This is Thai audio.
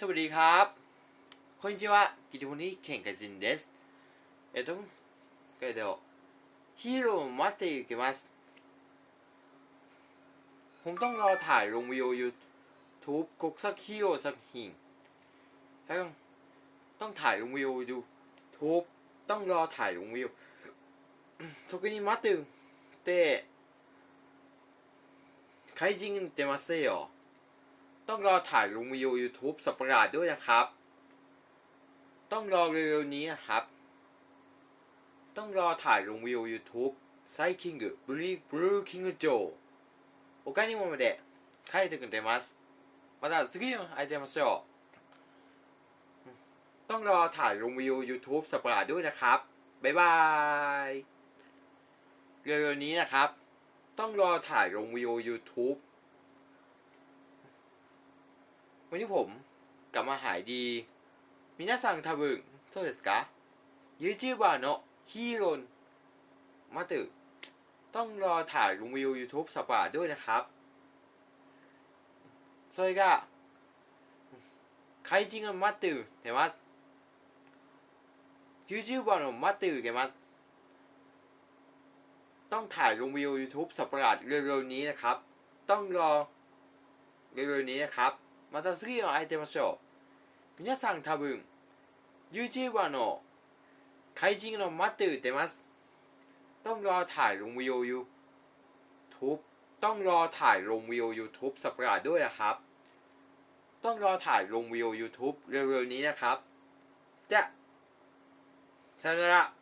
สวัสดีครับคนこんにちはกิจวัตนี้เข่งกับจินเดสเอ็ดงก็เดี๋ยวฮีโร่มาเตยุกิมัสผมต้องรอถ่ายลงวิดีโอยูทูบกุ๊กสักฮีโร่สักหิงแล้วต้องถ่ายลงวิวยูทูบต้องรอถ่ายลงวิวそこに待ってて怪人出เせんよ ต้องรอถ่ายลงวิดีโอ YouTube สัปประหลาดด้วยนะครับ ต้องรอเร็วๆนี้นะครับ ต้องรอถ่ายลงวิดีโอ YouTube サイキングブリブルーキングジョー他にもまで書いてくれてますまた次のアイテムしょうต้องรอถ่ายลงวิดีโอ YouTube สัปประหลาดด้วยนะครับ บ๊ายบาย เร็วๆนี้นะครับ ต้องรอถ่ายลงวิดีโอ YouTube วันนี้ผมกลับมาหายดี皆さん多分そうですか YouTuber のヒーローมาตึต้องรอถ่ายลงวิว YouTube สัปดาห์ด้วยนะครับそれが怪人が待って出ます YouTuber の待って出ますต้องถ่ายลงวิว YouTube สัปดาห์เร็วๆนี้นะครับ ต้องรอเร็วๆนี้นะครับ また次のアイテムショー皆さん多分 YouTuber の怪人の待って出ますต้องรอถ่ายลงวิดีโอ YouTube ต้องรอถ่ายลงวิดีโอ YouTube สัปดาห์ด้วยนะครับ ต้องรอถ่ายลงวิดีโอ YouTube เร็วๆนี้นะครับ จะさよなら